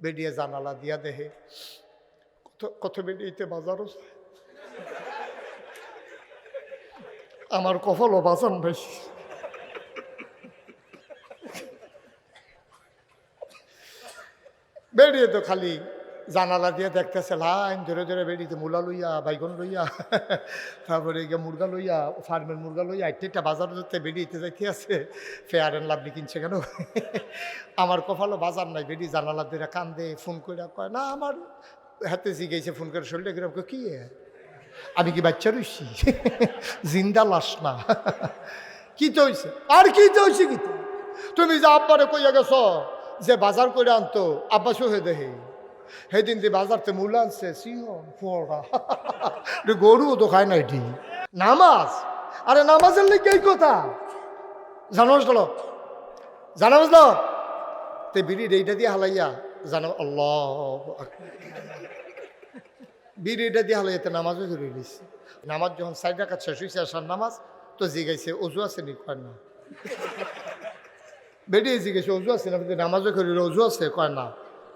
বেরিয়ে জানালা দিয়া দেহে। কত কত বেরিয়েতে বাজারও আমার কফলও বাজান ভাই বেরিয়ে তো খালি জানালা দিয়ে দেখতেছে লাইন ধরে ধরে বেরিয়েছে মূলা লইয়া বাইগন লইয়া তারপরে গিয়ে মুরগা লইয়া ফার্মের মুরগা লইয়া একটা বাজার ধরতে বেরিয়েতে যাইতে আছে? ফেয়ার অ্যান্ড লাভলি কিনছে কেন? আমার কপালও বাজার নাই বেরিয়ে জানালা দিয়ে কান্দে ফোন করে কয় না আমার হাতে জিগেছে ফোন করে শরীরে কয়, কি? আমি কি বাচ্চা রইছি? জিন্দা লাশ না। কি তো হইছে? আর কি তো হইছে কি তুমি যে আব্বারে কইয়া গেছ যে বাজার করে আনতো আব্বা সোহে দেহে সেদিন যে বাজারতে মূল আনছে সিহন ফোড়া। গরুও তো খায় না এটি। নামাজ? আরে নামাজের লেগে এই কথা। জানো বুঝলো জানো বুঝলো তে বিড়ি এইটা দিয়ে হালাইয়া, জানো, আল্লাহ বিড়িটা দিয়ে হালাইয়াতে নামাজও ধরে নিয়েছে নামাজ যখন সাইড রাখা শেষ হয়েছে আসার নামাজ, তো জিগাইছে, অজু আছে নি? কয় না। বেরিয়ে জিজ্ঞেস অজু আছে না? নামাজও করি অজু আছে? কয় না।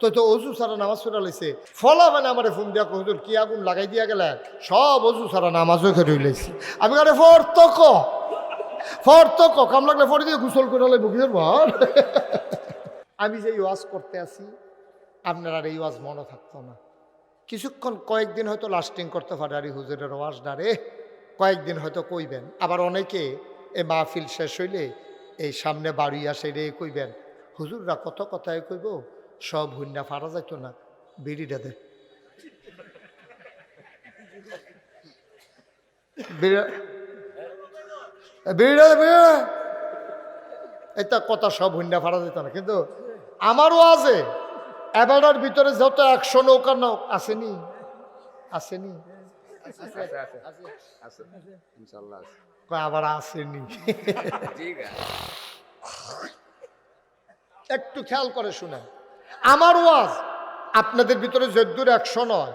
তো তো অজু সারা নামাজ পড়া লাইছে। ফলা মানে আমার ফোন দিয়া হুজুর, কি আগুন লাগাই দিয়া গেলে? সব অজু সারা নামাজও করে লাইছি। আমি কারে ফর্তক ফর্তক, কাম লাগলে ফটো দিয়ে গুসল করে লাগবো কি বল আমি যে ওয়াজ করতে আসি আপনার আর এই ওয়াজ মনে থাকতো না। কিছুক্ষণ কয়েকদিন হয়তো লাস্টিং করতে পারে, আর হুজুরের ওয়াজ ডারে কয়েকদিন হয়তো কইবেন। আবার অনেকে এ মাহফিল শেষ হইলে এই সামনে বাড়ি আসে রে কইবেন, হুজুররা কত কথায় কইব? সব হুন্না ফারা যাইতো না বিড়িটা দে। বিড়িটা বিড়িটা এটা কথা সব হুন্ডা ফাড়া যেত না কিন্তু আমারও আছে। এবারের ভিতরে যত একশো নৌকা নৌ? আসেনি আসেনি আছে। আবার আসেনি একটু খেয়াল করে শুনেন। আমার ওয়াজ আপনাদের ভিতরে যদ্দুর একশো নয়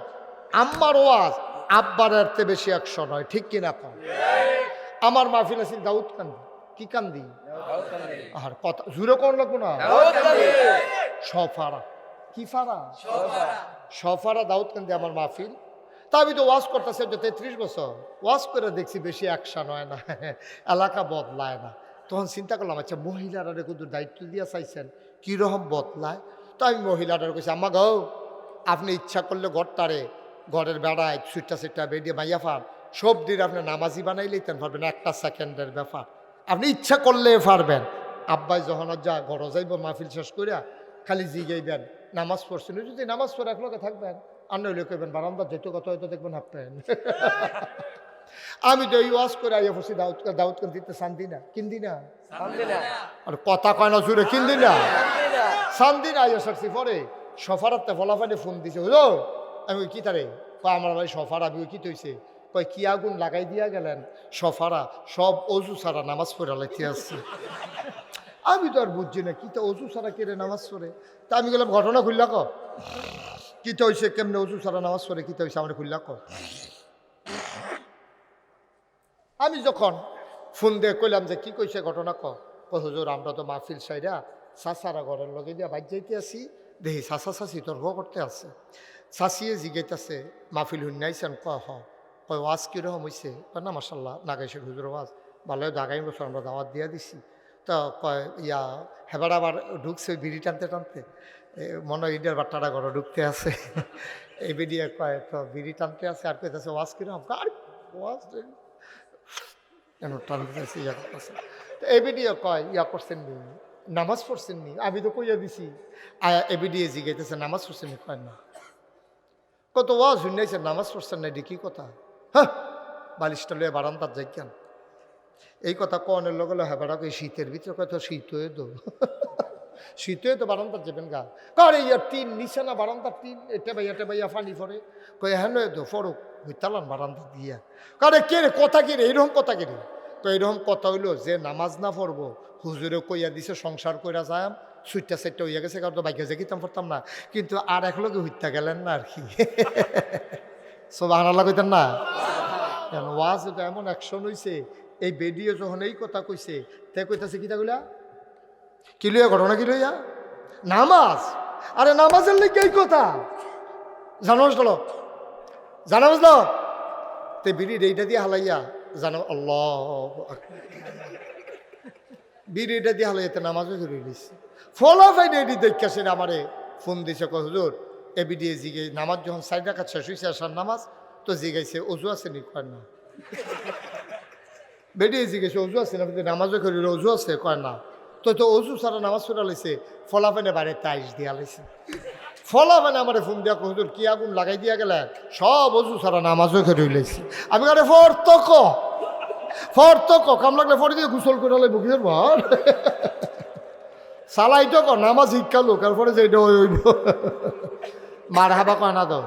আমার ওয়াজ আব্বার এরতে বেশি একশো নয় ঠিক কিনা কম আমার মাহফিল আছে দাউদ কান্দি কি কান্দি? আর কথা জুড়ে কোন লাগবো না? সফারা কি ফারা? সফারা। দাউদ কান্দি আমার মাহফিল। তা আমি তো ওয়াজ করতেছি যে তেত্রিশ বছর। ওয়াজ করে দেখছি বেশি একশা নয় না এলাকা বদলায় না। তখন চিন্তা করলাম আচ্ছা মহিলারা কিন্তু দায়িত্ব দিয়া চাইছেন কীরকম বদলায়? তো আমি মহিলাটার কইছি আম্মা গো আপনি ইচ্ছা করলে ঘরটারে ঘরের বেড়ায় সুইটটা সিটটা বেরিয়ে মাইয়া ফান সব দিন আপনি নামাজি বানাই লইতেন পারবেন একটা সেকেন্ডের ব্যাপার। আপনি ইচ্ছা করলে পারবেন। আব্বাই যখন যা ঘর যাইব মাহফিল শেষ করিয়া খালি জিগাইবেন নামাজ পড়ছেন। যদি নামাজ পড়ে একলগে থাকবেন আর নইলে কইবেন বারান্দা যেহেতু কত হয়তো দেখবেন হাঁপতেন। আমি তো ওয়াজ করে আইয়া পড়ছি দাউদ দাউদ দিতে শান্তি না কিন্দি না? আর কথা কয় না জুড়ে কিন্দি না? শান্তি না আইয়া সারছি পরে সফারাতে ফলাফানে ফোন দিছে হলো আমি কি তারে? কয়, আমার ভাই সফার, আমি কি তৈছে? কয়, কি আগুন লাগাই দিয়া গেলেন? সফারা, সব অজু সারা নামাজ পড়ে লাইতে আসছে আমি তো আর বুঝছি না, কি তো অজু সারা কেড়ে নামাজ পড়ে? তা আমি গেলাম ঘটনা খুললা ক? কি তো হয়েছে কেমনে অজু সারা নামাজ পড়ে, কি তো হয়েছে আমার খুললা ক? আমি যখন ফোন দিয়ে কইলাম যে, কি কইছে, ঘটনা ক? হুজুর, আমরা তো মাহফিল সাইরা সাসারা ঘরের লগে দিয়া বাইর যাইতে আসি দেখি সাসা সাসি তর্ক করতে আছে। সাসিয়ে জিগাইতেছে মাহফিল হুন্নাইছেন ক হ। কয় ওয়াজ কীরকম হয়েছে কয়, না মাসাল্লাহ নাগাইশের হুজুর ওয়াজ ভালো আগামী বছর আমরা দাওয়াত দিয়া দিছি। তো কয়, ইয়া হেবার আবার ঢুকছে বিড়ি টানতে টানতে। মনে হয় ইন্ডিয়ার বাট্টাটা ঘরে ঢুকতে আছে। এই বিড়িয়ে কয়, তো বিড়ি টানতে আছে। আর কইতেছে ওয়াজ কীরকম আর ওয়াজ। কেন টানতেছে ইয়া করতেছে তো এই ভিডিও কয়, ইয়া করছেন নামাজ পড়ছেন নি আমি তো কইয়া দিছি, আয়া এ ভিডিও জিগাইতেছে, নামাজ পড়ছেন কয় না। কত ওয়াজ শুনাইছে নামাজ পড়ছেন না কি কথা? হ্যাঁ বালিশটা লয়ে যাই কেন এই কথা কনের লগে লগে হেবাড়া কই শীতের ভিতরে কত শীত হয়ে দো শীত হয়ে তো বারান্দার যাবেন গা। কারে ইয়ার টিন নিচে না বারান্দার টিন? এটা ভাইয়া এটা ভাইয়া ফানি ফরে কই হ্যাঁ তো ফরক হইতালান বারান্দা দিয়া। কারে কে কথা কি রে? কথা কি রে? তো এইরকম কথা হইল যে নামাজ না পড়ব হুজুরে কইয়া দিছে, সংসার কইরা যাম সুইটটা সেটটা হইয়া গেছে, কারণ তো বাইকে যে কিতাম পড়তাম না। কিন্তু আর একলগে হইতা গেলেন না আর কি। সব আনালা কইতেন না? ওয়াজ এটা এমন অ্যাকশন হইছে, এই বেডিও যখন এই কথা কইছে, তে কইতাছে কিতা কইলা? কি লইয়া, ঘটনা কি লইয়া? নামাজ! আরে নামাজের লেগে এই কথা। জানো জানো তে বিড়ি এইটা দিয়ে হালাইয়া জানো, আল্লাহ বিড়িটা দিয়ে হালাইয়াতে নামাজও ধরে দিচ্ছে ফলাফাই এডি দেখা সেটা আমারে ফোন দিছে, কয়, হুজুর, এ বিডিয়ে জিগে, নামাজ যখন সাইড রাখা শেষ হয়েছে আসার নামাজ, তো জিগাইছে অজু আছে নি? কয়, না। বেরিয়ে জিজ্ঞেস অজু আছে না? নামাজও করি অজু আছে? কয়, না। তো তো অজু সারা নামাজ পড়া লাইছে ফলাফেনে বাড়ি তাইশ দিয়া লাইছে। ফলাফেনে আমার ফোন দিয়া হুজুর, কি আগুন লাগাই দিয়া গেলে? সব অজু সারা নামাজও করে লাইছে। আমি কারে ফর্ত ক। ফর্ত ক, কাম লাগলে ফরি দিয়ে গুসল করে লাগবে বুঝের ভার সালাই তো ক, নামাজ শিক্ষালো তারপরে যে এটা হইব। মার হাবা কয় না তো?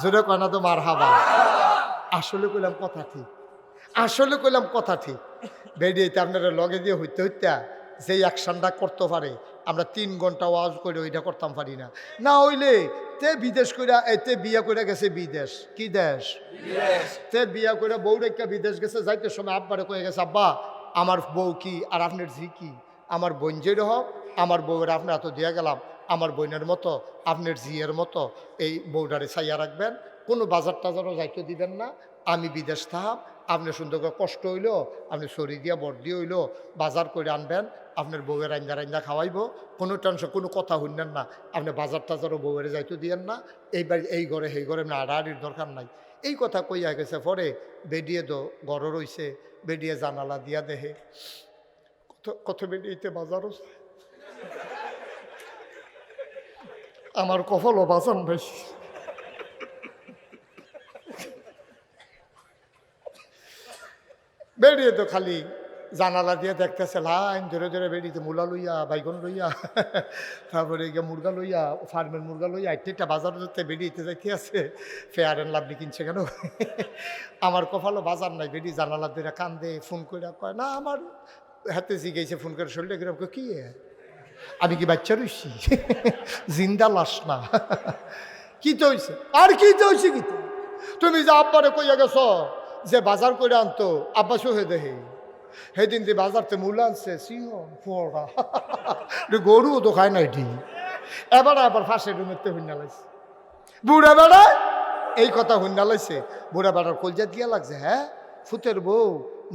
জোরে কয় না তো মার হাবা আসলে কইলাম কথা ঠিক। আসলে কইলাম কথা ঠিক। বেরিয়েতে আপনারা লগে দিয়ে হইতে হইতে যেই অ্যাকশনটা করতে পারে, আমরা তিন ঘণ্টা ওয়াজ করে ওইটা করতাম পারি না। না হইলে তে বিদেশ কইরা এতে বিয়া করে গেছে বিদেশ। কি দেশ? তে বিয়া করে বউ রেখা বিদেশ গেছে যাইতে সময় আব্বারে কয়ে গেছে আব্বা আমার বউ কি? আর আপনার ঝি কি? আমার বোন যেই হোক আমার বউয়ের আপনার এত দিয়া গেলাম আমার বোনের মতো আপনার জিয়ের মতো এই বউডারে ছাইয়া রাখবেন কোনো বাজার টাজারও যাইতে দিবেন না আমি বিদেশ থাম আপনি সুন্দর করে কষ্ট হইল আপনি সরি দিয়া বর্দি হইল বাজার করে আনবেন আপনার বউয়ের আঞ্জা রাঞ্জা খাওয়াইবো, কোনো টেনশন, কোনো কথা শুনলেন না। আপনি বাজার টাজারও বউয়ের যাইতে দিয়েন না এইবার এই ঘরে, সেই ঘরে আড়াআড়ির দরকার নাই। এই কথা কইয়া গেছে, পরে বেডিয়ে দো ঘর রইছে, বেডিয়ে জানালা দিয়া দেহে। কত কত বেডিয়েতে বাজারও আমার কফলও বাজান বেশি বেরিয়ে তো খালি। জানালা দিয়ে দেখতেছে, লাইন ধরে ধরে বেরিয়েছে মূলা লইয়া, বাইগন লইয়া, তারপরে গিয়ে মুরগা লইয়া, ফার্মের মুরগা লইয়া একটা বাজার যেতে বেরিয়েতে যাইতে আছে। ফেয়ার অ্যান্ড লাভলি কিনছে কেন? আমার কপালও বাজার নাই বেরিয়ে জানালা দিয়ে কান্দে, ফোন করে কয়, না, আমার হাতে জিগেছে ফোন করে শরীরটা কিরম কি? আমি কি বাচ্চা রইছি? জিন্দা লাশ না। কি তো হইছে আর কি তো হইছে কি? তুমি যে আব্বারে কইয়া গেছ যে বাজার করে আনতো, আব্বাসও হয়ে দেহে। সেদিন যে বাজারতে মূল আনছে সিংহন ফোড়া গরুও তো খায় না এটি এবার আবার ফাঁসে রুমেতে হুন্না লাগছে বুড়া বেড়া, এই কথা হুন্না লাগছে বুড়া বেড়ার কলজা দিয়া লাগছে হ্যাঁ? ফুতের বউ,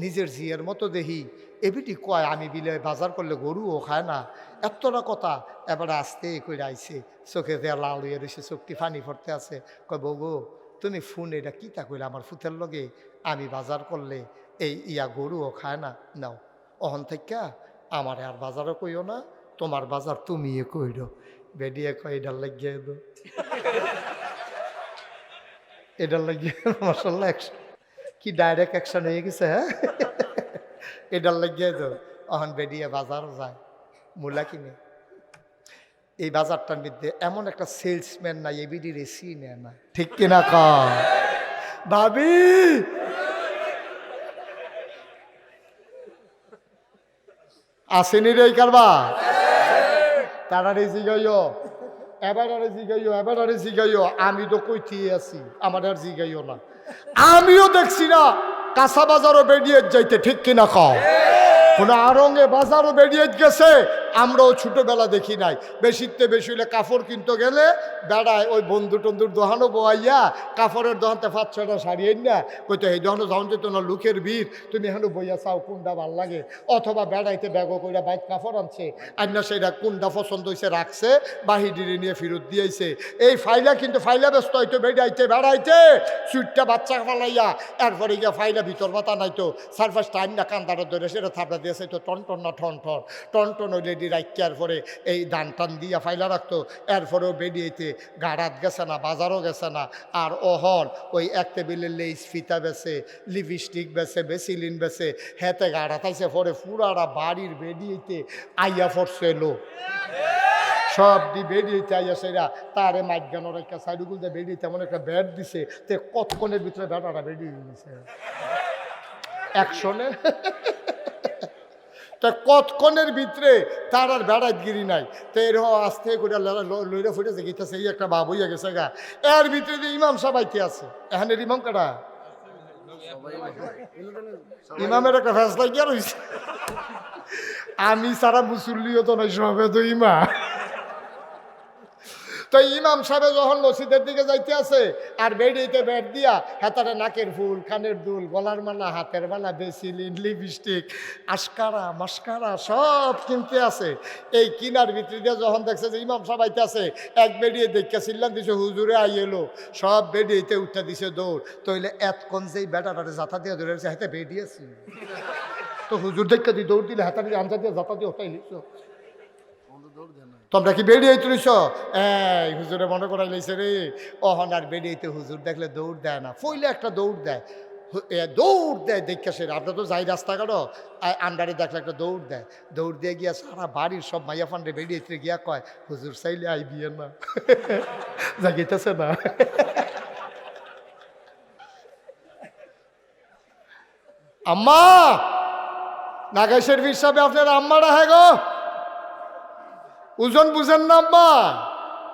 নিজের জিয়ের মতো দেহি। এবিটি কয়, আমি বিলে বাজার করলে গরুও খায় না। এতটা কথা এবার আসতে করে আইছে। চোখে দেয়া লাল হয়ে রয়েছে চোখটি ফানি ফরতে আছে। কয়, বউ তুমি ফোন এটা কী তা কইলে আমার ফুতের লগে? আমি বাজার করলে এই ইয়া গরুও খায় না, নাও। অহন থেকে আমার আর বাজারও কইও না, তোমার বাজার তুমিও কইরো। বেডিয়ে কয় এটার লাগিয়ে দো। এটার লাগিয়ে মশাল্লা অ্যাকশন কি ডাইরেক্ট অ্যাকশন হয়ে গেছে হ্যাঁ? এটার লাগিয়ে দো। অহন বেডিয়ে বাজারও যায়, মূলা কিনে। এই বাজারটার মধ্যে এমন একটা সেলসম্যান নাই এবিডি রেসি নেয় না। ঠিক কিনা ক ভাবি! আসেনি রে কারবা তারা রে জিগাইও, এবার আরে জিগাইও, এবার আরে জিগাইও। আমি তো কইতে আছি, আমার আর জিগাইও না। আমিও দেখছি না, কাঁচা বাজারও বেরিয়ে যাইতে ঠিক কিনা খাও কোনো আরঙ্গে বাজারও বেরিয়ে গেছে আমরাও ছোটোবেলা দেখি নাই। বেশিতে বেশি হলে কাপড় কিনতে গেলে বেড়ায় ওই বন্ধু টন্ধুর দোহানো বোয়াইয়া কাপড়ের দোহানতে ছয়টা শাড়ি এন না কইতো, এই দোহানো যখন যেত না লুকের ভিড় তুমি এখানে বইয়া চাও কোনটা ভালো লাগে? অথবা বেড়াইতে ব্যাগও কইরা বাইক কাপড় আনছে, আইনা সেটা কোনটা পছন্দ হয়েছে রাখছে বাহিরে নিয়ে ফেরত দিয়েছে এই ফাইলা কিন্তু ফাইলা ব্যস্ত হইতো, বেড়াইতে বেড়াইতে সুইটটা বাচ্চা ফালাইয়া, এরপরে গিয়া ফাইলা ভিতর বাতা নাইতো সারফাস টাইম না কান্দাটা ধরে সেটা থাপড়া দিয়েছে, তো টন টন না ঠন ঠন টন টন ওই লেডি রাখিয়ার পরে এই দান টান দিয়া ফাইলা রাখতো। এরপরেও বেরিয়েতে গাড়াত গেছে না, বাজারও গেছে না। আর অহর ওই এক টেবিলের লেইস, ফিতা বেছে, লিপস্টিক বেছে বেসিলিন বেছে, হেতে গাড়াত আইসে পরে পুরাটা বাড়ির বেরিয়েতে আইয়া পড়ছে লো সব দি বেরিয়েতে আইয়া সেরা, তারে মাইগানোর একটা সাইডুগুল দিয়ে বেরিয়েতে এমন একটা ব্যাট দিছে, তে কতক্ষণের ভিতরে ব্যাটাটা বেরিয়ে গেছে। একশনে? তা কতক্ষণের ভিতরে তার আর বেড়াত গিরি নাই? তো এর আস্তে করে লইরা ফুটেছে গীতাছে এই একটা বাবুই হইয়া গেছে গা। এর ভিতরে যে ইমাম সবাইতে আছে, এখানের ইমাম কাটা ইমামের একটা ফেসলা গিয়া রয়েছে আমি সারা মুসল্লিও তো নাই সবে তো ইমা তো ইমাম সাহেব যখন মসজিদের দিকে যাইতে আছে, আর বেডিতে বেড দিয়া হাতারে নাকের ফুল কানের দুল, গলার মালা, হাতের মালা বেসিলিন লিপস্টিক আশকারা মাস্কারা সব কিনতে আছে। এই কিনার ভিতরে দিয়ে যখন দেখছে যে ইমাম সাহেব আইতে আছে, এক বেডিয়ে দেখে চিল্লান দিছে, হুজুরে আই এলো। সব বেডিয়েতে উঠতে দিছে দৌড়। তইলে এতক্ষণ যেই বেটাটারে জাতা দিয়ে ধরে হাতে বেডিয়েছি তো হুজুর দেখতে দৌড় দিলে হাতারে আঞ্জা দিয়ে জাতা দিয়ে ওটাই লিখছো। তোমরা কি বেরিয়ে তুলিস এই, হুজুরে মনে করাই লাইছে রে, অহন আর বেরিয়েতে হুজুর দেখলে দৌড় দেয় না, ফইলে একটা দৌড় দেয়। দৌড় দেয় দেখে সে, আমরা তো যাই রাস্তাঘাটও আন্ডারে দেখলে একটা দৌড় দেয়। দৌড় দিয়ে গিয়া সারা বাড়ির সব মাইয়া ফান্ডে বেরিয়েছে গিয়া কয়, হুজুর চাইলে আই বিয়ে না। জাগিতেছে না। আম্মা, নাগাইশের হিসাবে আপনার আম্মারা হ্যাঁ গো। ওজন বুঝেন না আম্মা